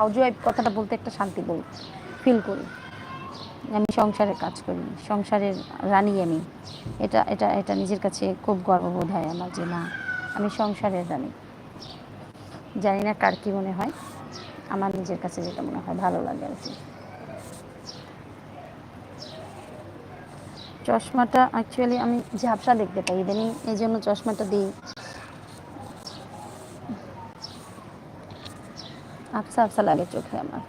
House wife কথাটা বলতে একটা শান্তি বল ফিল করি। আমি সংসারের কাজ করি, সংসারের রানী আমি। এটা এটা এটা নিজের কাছে খুব গর্ববোধ হয় আমার যে না আমি সংসারের রানী। জানি না কার কী মনে হয়, আমার নিজের কাছে যেটা মনে হয় ভালো লাগে আর কি। চশমাটা অ্যাকচুয়ালি আমি ঝাপসা দেখতে পাই, ইদানিং এই জন্য চশমাটা দিই। আফসা আফসা লাগে চোখে আমার।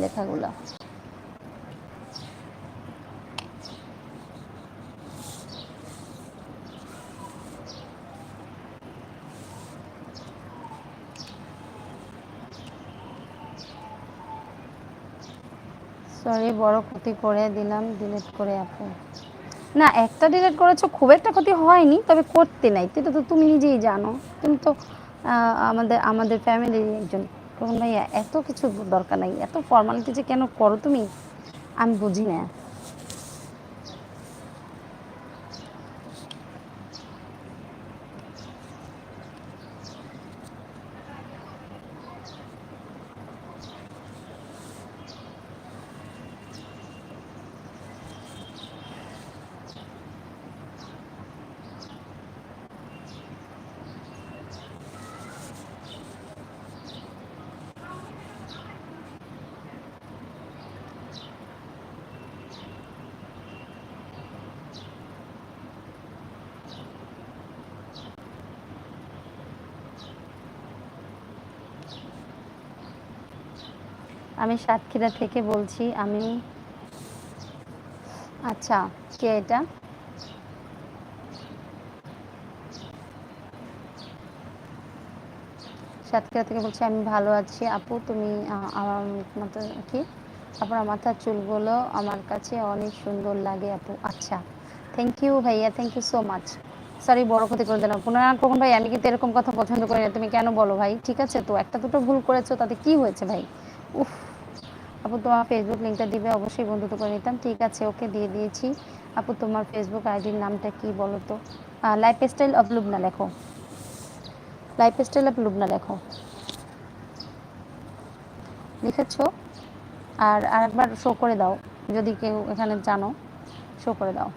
লেখাগুলো। সরি বড় ক্ষতি করে দিলাম ডিলিট করে আপু। না, একটা ডিলিট করেছ, খুব একটা ক্ষতি হয়নি, তবে করতে নাই। সেটা তো তুমি নিজেই জানো। তুমি তো আমাদের আমাদের ফ্যামিলির একজন। তখন ভাইয়া, এত কিছু দরকার নাই, এত ফর্মালিটি যে কেন করো তুমি? আমি বুঝি না। আমি সাতক্ষীরা থেকে বলছি, আমি আচ্ছা কে এটা? সাতক্ষীরা থেকে বলছি, আমি ভালো আছি আপু, তুমি আমার মাথা কি? আপনার মাথার চুলগুলো আমার কাছে অনেক সুন্দর লাগে আপু। আচ্ছা থ্যাংক ইউ ভাইয়া thank you so much sorry বড় ক্ষতি করে দিলাম। পুনরায় কখন ভাই, আমি কিন্তু এরকম কথা পছন্দ করি না। তুমি কেন বলো ভাই? ঠিক আছে তো, একটা দুটো ভুল করেছ, তাতে কি হয়েছে ভাই? উফ, আপু, তোমার ফেসবুক লিঙ্কটা দিবে? অবশ্যই বন্ধুত্ব করে নিতাম। ঠিক আছে, ওকে দিয়ে দিয়েছি। আপু, তোমার ফেসবুক আইডির নামটা কি বলো তো? লাইফ স্টাইল অফ লুবনা লেখো। লাইফ স্টাইল অফ লুবনা লেখো। লিখেছো? আর আরেকবার শো করে দাও, যদি কেউ এখানে জানো শো করে দাও।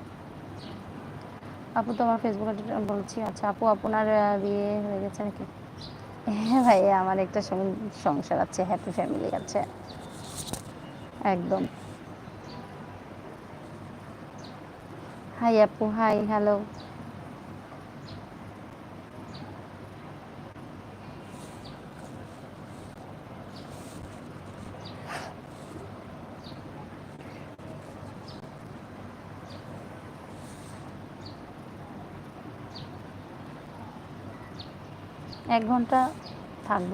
আপু, তোমার ফেসবুক বলছি। আচ্ছা আপু, আপনার বিয়ে হয়ে গেছে নাকি? হ্যাঁ ভাই আমার একটা সংসার আছে হ্যাপি ফ্যামিলি আছে। একদম। হাই আপু হাই হ্যালো এক ঘণ্টা থাকব।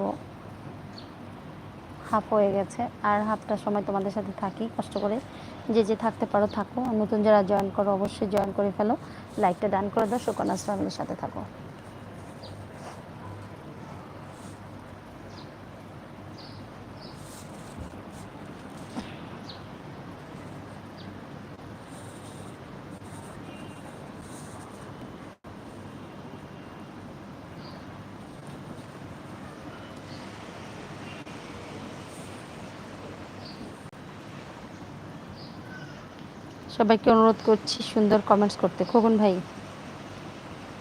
হাফ হয়ে গেছে, আর হাফটা সময় তোমাদের সাথে থাকি, কষ্ট করে। যে যে থাকতে পারো থাকো নতুন যারা জয়েন করো, অবশ্যই জয়েন করে ফেলো। লাইকটা ডান করে দাও, সুকন্যা ফ্যামিলির সাথে থাকো। সবাইকে অনুরোধ করছি সুন্দর কমেন্টস করতে। খোকন ভাই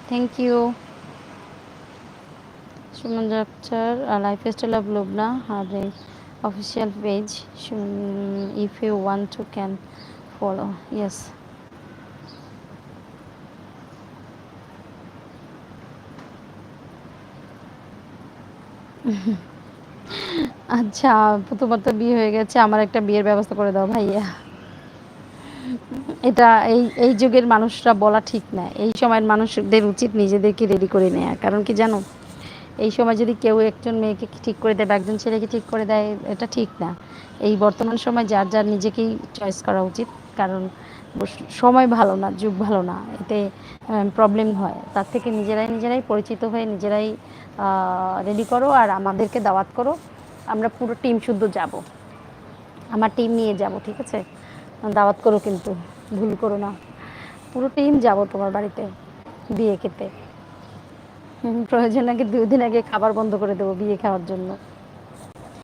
thank you Suman doctor life style of Lubna R official page if you want to can follow yes আচ্ছা তোমার তো বিয়ে হয়ে গেছে, আমার একটা বিয়ের ব্যবস্থা করে দাও ভাইয়া। এটা এই এই যুগের মানুষরা বলা ঠিক না। এই সময়ের মানুষদের উচিত নিজেদেরকে রেডি করে নেওয়া কারণ কি জানো? এই সময় যদি কেউ একজন মেয়েকে ঠিক করে দেয় বা একজন ছেলেকে ঠিক করে দেয়, এটা ঠিক না। এই বর্তমান সময় যার যার নিজেকেই চয়েস করা উচিত। কারণ সময় ভালো না, যুগ ভালো না। এতে প্রবলেম হয়। তার থেকে নিজেরাই নিজেরাই পরিচিত হয়ে নিজেরাই রেডি করো আর আমাদেরকে দাওয়াত করো। আমরা পুরো টিম শুদ্ধ যাব। আমার টিম নিয়ে যাব, ঠিক আছে? দাওয়াত করো কিন্তু। ভুল করো না। পুরো টিম যাব তোমার বাড়িতে বিয়ে খেতে। প্রয়োজন আগে দুদিন আগে খাবার বন্ধ করে দেবো বিয়ে খাওয়ার জন্য।